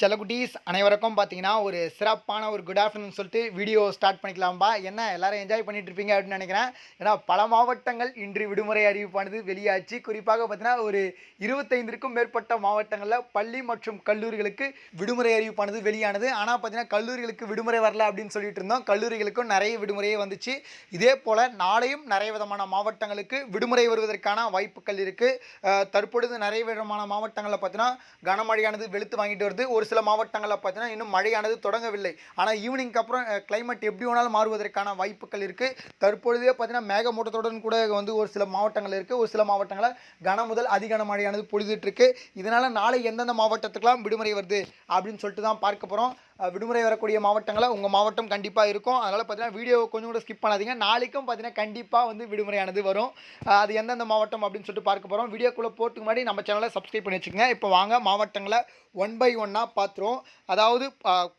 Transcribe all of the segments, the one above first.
செல்லக்குட்டீஸ் அனைவருக்கும் பார்த்தீங்கன்னா ஒரு சிறப்பான ஒரு குட் ஆஃப்டர்நூன் சொல்லிட்டு வீடியோ ஸ்டார்ட் பண்ணிக்கலாம்பா. என்ன எல்லாரும் என்ஜாய் பண்ணிட்டு இருப்பீங்க அப்படின்னு நினைக்கிறேன். ஏன்னா பல மாவட்டங்கள் இன்று விடுமுறை அறிவிப்பானது வெளியாச்சு. குறிப்பாக பார்த்தீங்கன்னா ஒரு இருபத்தைந்திற்கும் மேற்பட்ட மாவட்டங்களில் பள்ளி மற்றும் கல்லூரிகளுக்கு விடுமுறை அறிவிப்பானது வெளியானது. ஆனால் பார்த்தீங்கன்னா கல்லூரிகளுக்கு விடுமுறை வரல அப்படின்னு சொல்லிட்டு இருந்தோம். கல்லூரிகளுக்கும் நிறைய விடுமுறையே வந்துச்சு. இதே போல் நாளையும் நிறைய விதமான மாவட்டங்களுக்கு விடுமுறை வருவதற்கான வாய்ப்புகள் இருக்குது தற்பொழுது நிறைய விதமான மாவட்டங்களில் பார்த்தீங்கன்னா கனமழையானது வெளுத்து வாங்கிட்டு வருது. ஒரு சில மாவட்டங்களில் பார்த்தீங்கன்னா இன்னும் மழையானது தொடங்கவில்லை. ஆனால் ஈவினிங்க்கு அப்புறம் கிளைமேட் எப்படி வேணாலும் மாறுவதற்கான வாய்ப்புகள் இருக்குது தற்பொழுதே பார்த்தீங்கன்னா மேகமூட்டத்துடன் கூட வந்து ஒரு சில மாவட்டங்கள் இருக்குது ஒரு சில மாவட்டங்களில் கன முதல் அதிகன மழையானது பொழுதுட்டு இருக்கு. இதனால் நாளை எந்தெந்த மாவட்டத்துக்கெல்லாம் விடுமுறை வருது அப்படின்னு சொல்லிட்டு தான் பார்க்க போகிறோம் விடுமுறை வரக்கூடிய மாவட்டங்களில் உங்கள் மாவட்டம் கண்டிப்பாக இருக்கும். அதனால் பார்த்தீங்கன்னா வீடியோவை கொஞ்சம் கூட ஸ்கிப் பண்ணாதீங்க. நாளைக்கும் பார்த்தீங்கன்னா கண்டிப்பாக வந்து விடுமுறையானது வரும். அது எந்தெந்த மாவட்டம் அப்படின்னு சொல்லிட்டு பார்க்க போகிறோம் வீடியோக்குள்ளே போட்டுக்கு முன்னாடி நம்ம சேனலை சப்ஸ்கிரைப் பண்ணி வச்சுக்கோங்க. இப்போ வாங்க மாவட்டங்களை ஒன் பை ஒன்னாக பார்த்துருவோம். அதாவது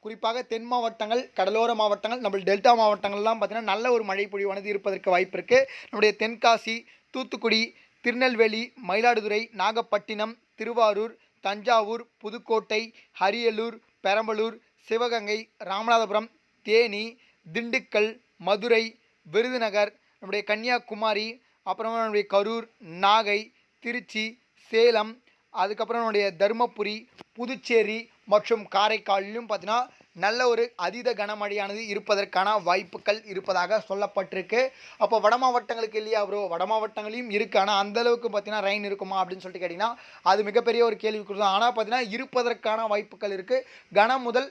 குறிப்பாக தென் மாவட்டங்கள் கடலோர மாவட்டங்கள் நம்ம டெல்டா மாவட்டங்கள்லாம் பார்த்தீங்கன்னா நல்ல ஒரு மழை பொழிவானது இருப்பதற்கு வாய்ப்பு இருக்குது நம்முடைய தென்காசி தூத்துக்குடி திருநெல்வேலி மயிலாடுதுறை நாகப்பட்டினம் திருவாரூர் தஞ்சாவூர் புதுக்கோட்டை அரியலூர் பெரம்பலூர் சிவகங்கை ராமநாதபுரம் தேனி திண்டுக்கல் மதுரை விருதுநகர் நம்முடைய கன்னியாகுமரி அப்புறமா நம்முடைய கரூர் நாகை திருச்சி சேலம் அதுக்கப்புறம் நம்முடைய தருமபுரி புதுச்சேரி மற்றும் காரைக்காலிலும் பார்த்தீங்கன்னா நல்ல ஒரு அதீத கனமழையானது இருப்பதற்கான வாய்ப்புகள் இருப்பதாக சொல்லப்பட்டிருக்கு. அப்போ வட மாவட்டங்களுக்கு இல்லையா ப்ரோ வட மாவட்டங்களையும் இருக்குது ஆனால் அந்தளவுக்கு பார்த்தீங்கன்னா ரெயின் இருக்குமா அப்படின்னு சொல்லிட்டு கேட்டிங்கன்னா அது மிகப்பெரிய ஒரு கேள்வி தான் ஆனால் பார்த்தீங்கன்னா இருப்பதற்கான வாய்ப்புகள் இருக்குது கனம் முதல்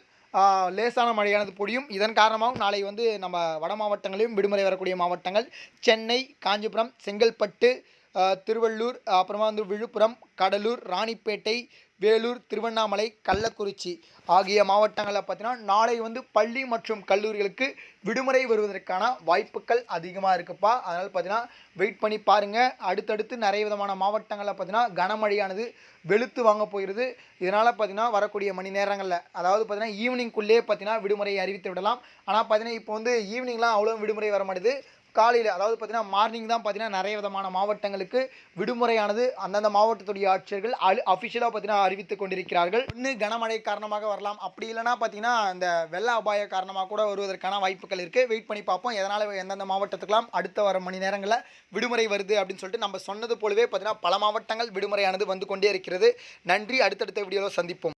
லேசான மழையானது பொழியும். இதன் காரணமாகவும் நாளை வந்து நம்ம வட மாவட்டங்களையும் விடுமுறை வரக்கூடிய மாவட்டங்கள் சென்னை காஞ்சிபுரம் செங்கல்பட்டு திருவள்ளூர் அப்புறமா வந்து விழுப்புரம் கடலூர் ராணிப்பேட்டை வேலூர் திருவண்ணாமலை கள்ளக்குறிச்சி ஆகிய மாவட்டங்களில் பார்த்தீங்கன்னா நாளை வந்து பள்ளி மற்றும் கல்லூரிகளுக்கு விடுமுறை வருவதற்கான வாய்ப்புகள் அதிகமாக இருக்குப்பா. அதனால் பார்த்தீங்கன்னா வெயிட் பண்ணி பாருங்கள் அடுத்தடுத்து நிறைய விதமான மாவட்டங்களில் பார்த்தீங்கன்னா கனமழையானது வெளுத்து வாங்க போயிடுது இதனால் பார்த்தீங்கன்னா வரக்கூடிய மணி நேரங்களில் அதாவது பார்த்தீங்கன்னா ஈவினிங்குள்ளே பார்த்தீங்கன்னா விடுமுறை அறிவித்து விடலாம். ஆனால் பார்த்தீங்கன்னா இப்போ வந்து ஈவினிங்லாம் அவ்வளோ விடுமுறை வர மாட்டேது காலையில் அதாவது பார்த்தீங்கன்னா மார்னிங் தான் பார்த்தீங்கன்னா நிறைய விதமான மாவட்டங்களுக்கு விடுமுறையானது. அந்தந்த மாவட்டத்துடைய ஆட்சியர்கள் அலு அஃபிஷியலாக பார்த்தீங்கன்னா அறிவித்து கொண்டிருக்கிறார்கள். ஒன்று கனமழை காரணமாக வரலாம். அப்படி இல்லைனா பார்த்தீங்கன்னா அந்த வெள்ள அபாய காரணமாக கூட வருவதற்கான வாய்ப்புகள் இருக்குது வெயிட் பண்ணி பார்ப்போம். எதனால் எந்தெந்த மாவட்டத்துக்கெல்லாம் அடுத்த வர மணி நேரங்களில் விடுமுறை வருது அப்படின்னு சொல்லிட்டு நம்ம சொன்னது போலவே பார்த்தீங்கன்னா பல மாவட்டங்கள் விடுமுறையானது வந்து கொண்டே இருக்கிறது. நன்றி. அடுத்தடுத்த வீடியோவில் சந்திப்போம்.